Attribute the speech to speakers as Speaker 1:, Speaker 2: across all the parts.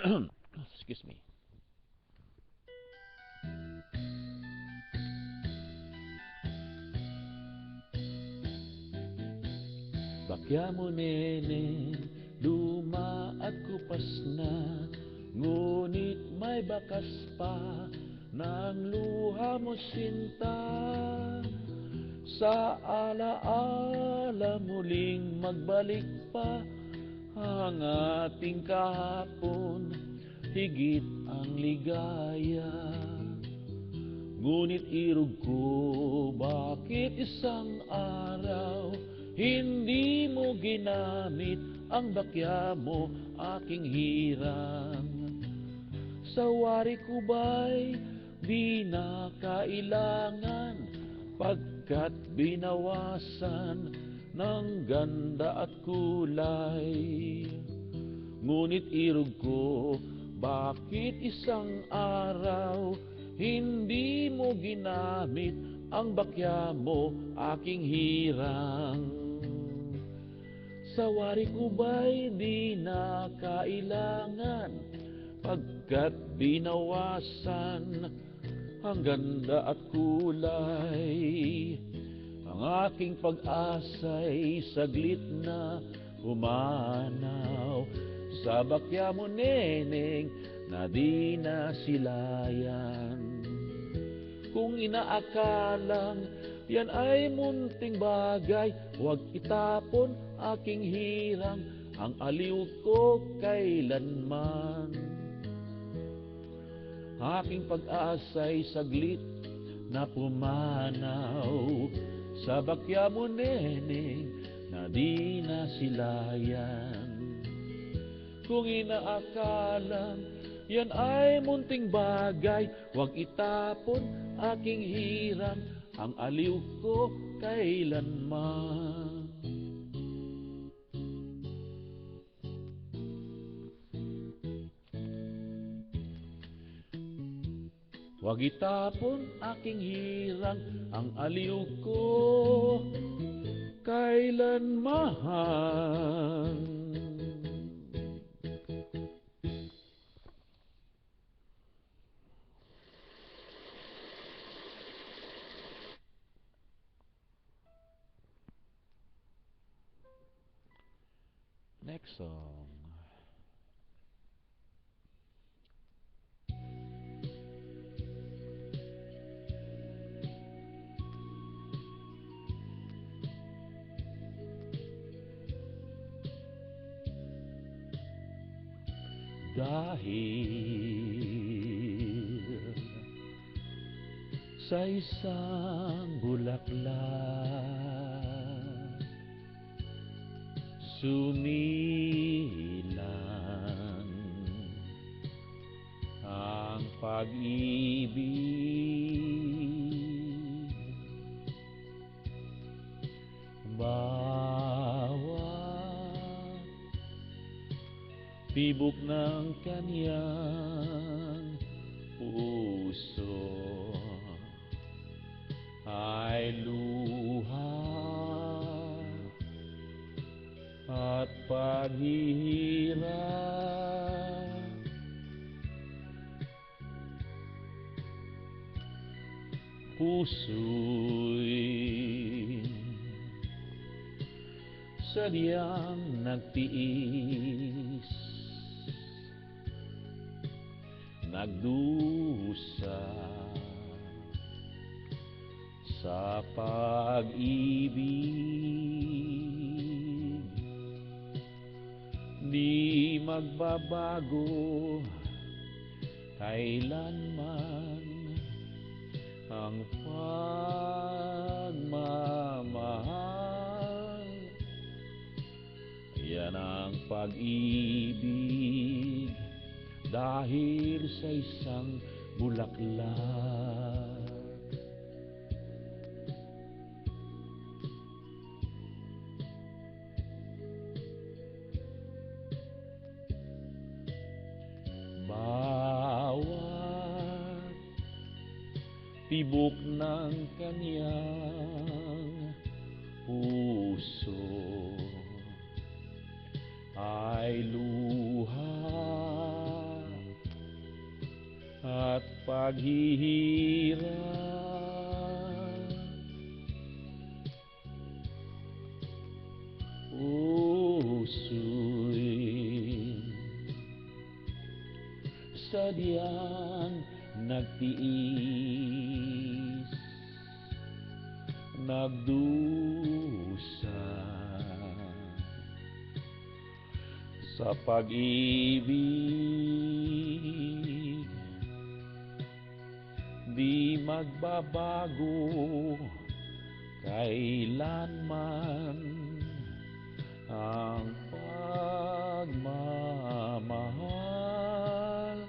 Speaker 1: Excuse me. Bakya mo nene, luma at kupas na, ngunit may bakas pa ng luha mo sinta. Sa alaala muling magbalik pa ang ating kahapon, higit ang ligaya. Ngunit irog ko, bakit isang araw hindi mo ginamit ang bakya mo aking hirang? Sa wari ko ba'y di na kailangan pagkat binawasan ng ganda at kulay? Ngunit irog ko, bakit isang araw hindi mo ginamit ang bakya mo aking hirang? Sa wari ko ba'y di na kailangan pagkat binawasan ang ganda at kulay? Ang aking pag-asa'y saglit na umanaw sa bakya mo, neneng, na di na silayan. Kung inaakalang yan ay munting bagay, huwag itapon aking hirang ang aliw ko kailanman. Aking pag-asa'y saglit na pumanaw sa bakya mo, neneng, na di na silayan. Kung inaakalang yan ay munting bagay, huwag itapon aking hirang ang aliw ko kailanman. Huwag itapon aking hirang ang aliw ko kailanman. Next song. Dahil sa isang bulaklak. Sumilang ang pag-ibig tibok ng kanyang puso. Ay luha at paghihirap puso'y sadyang nagtiis nagdusa sa pag-ibig. Di magbabago kailanman ang pagmamahal. Yan ang pag-ibig dahil sa isang bulaklak. Bawat tibok ng kanyang naghihirap Puso'y sadyang nagtiis Nagdusa. Sa pag-ibig Di magbabago kailanman ang pagmamahal.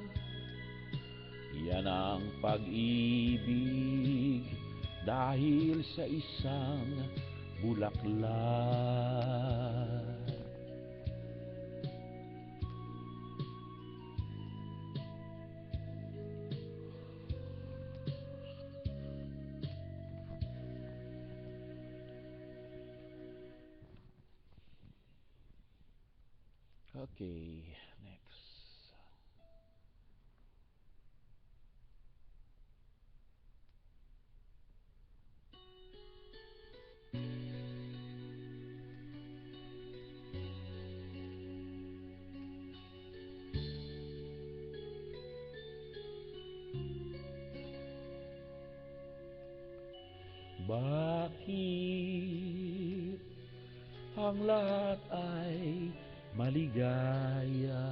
Speaker 1: Yan ang pag-ibig dahil sa isang bulaklak Okay, next. Bakit ang lahat ay maligaya.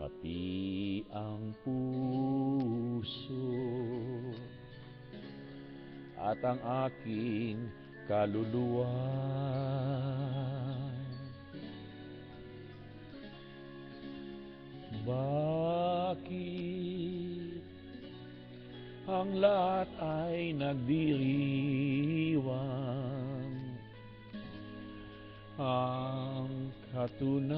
Speaker 1: Pati ang puso At ang aking kaluluwa. Bakit ang lahat ay nagdiriwang katunayan.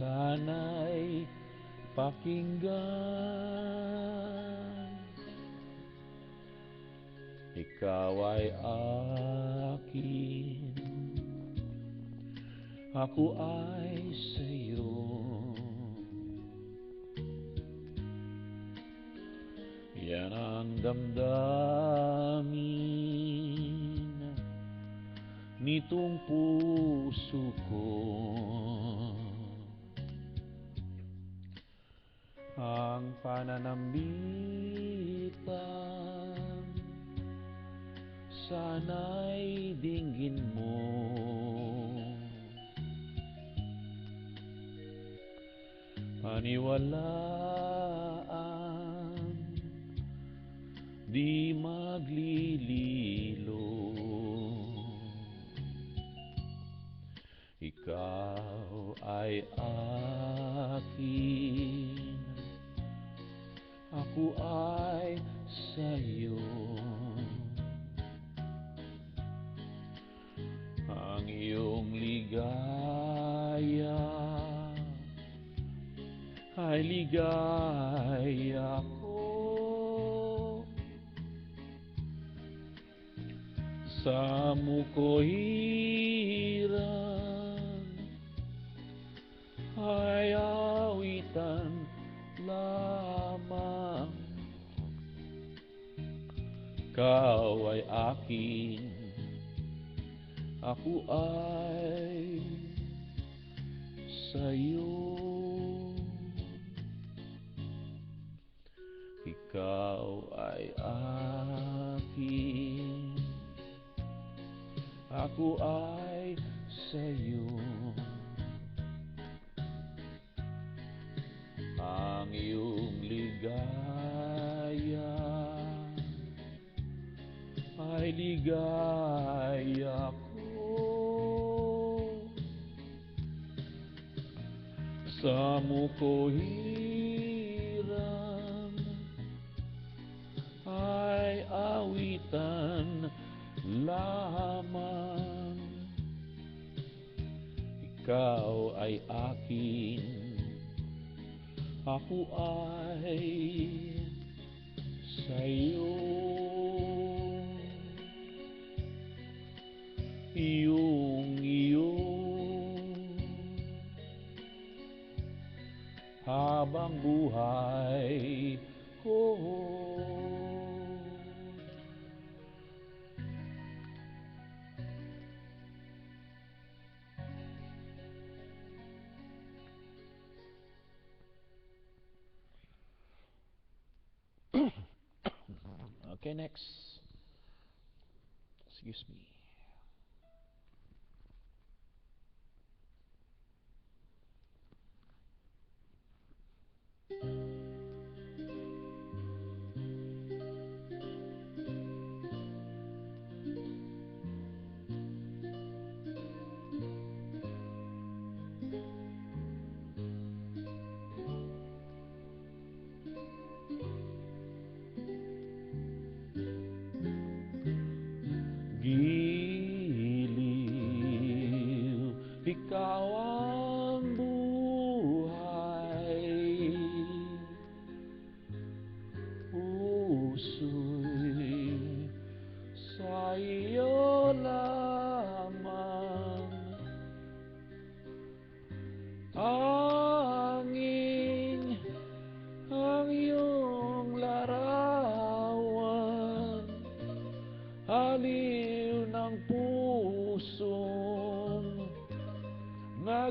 Speaker 1: Sana'y pakinggan. Ikaw ay akin. Ako ay sa'yo. Yan ang damdamin nitong puso ko. Ang pananambitan sana'y dinggin mo. Paniwalaan di maglililo Ikaw ay akin. Ako ay sa'yo. Ang iyong ligaya Ay ligaya ko. Sa mukohiran Kau ay akin. Ako ay sa'yo. Ikaw ay akin. Ako ay sa'yo. Ang iyong ligaya Ay ligaya ko Sa mukohiran Ay awitan lamang. Ikaw ay akin Ako ay sa'yo buhay ko. okay, next. Excuse me.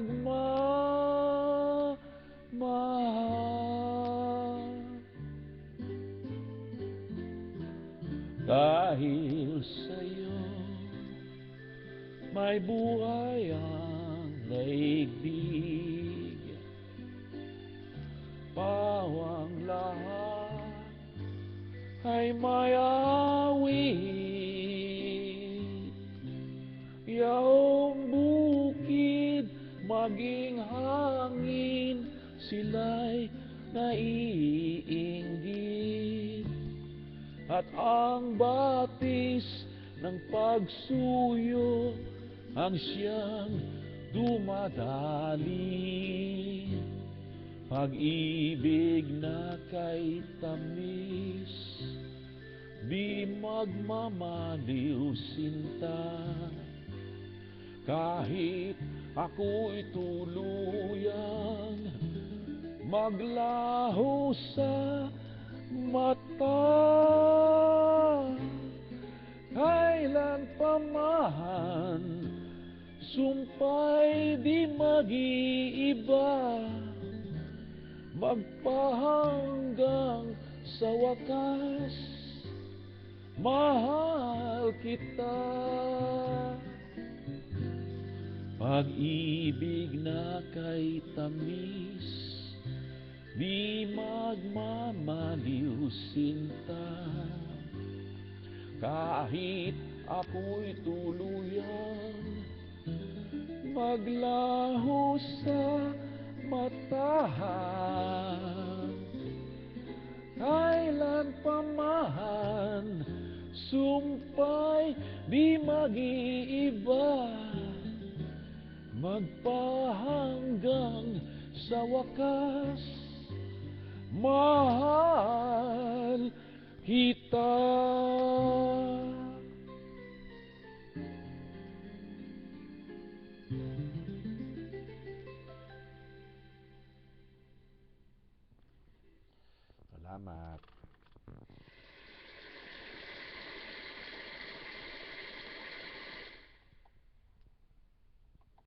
Speaker 1: Nagmamahal. Dahil sa'yo may buhay ang daigdig Pawang lahat ay may awit maging hangin Sila'y naiinggit At ang batis ng pagsuyo Ang siyang dumadali. Pag-ibig na kay tamis Di magmamaliw sinta. Kahit ako'y tuluyang Maglaho sa mata. Kailan pa man Sumpay di mag-iiba. Magpahanggang sa wakas Mahal kita Pag-ibig na kay tamis Di magmamaliw sinta Kahit ako'y tuluyan Maglaho sa mata Kailan pa man Sumpay di mag-iiba Magpahanggang sa wakas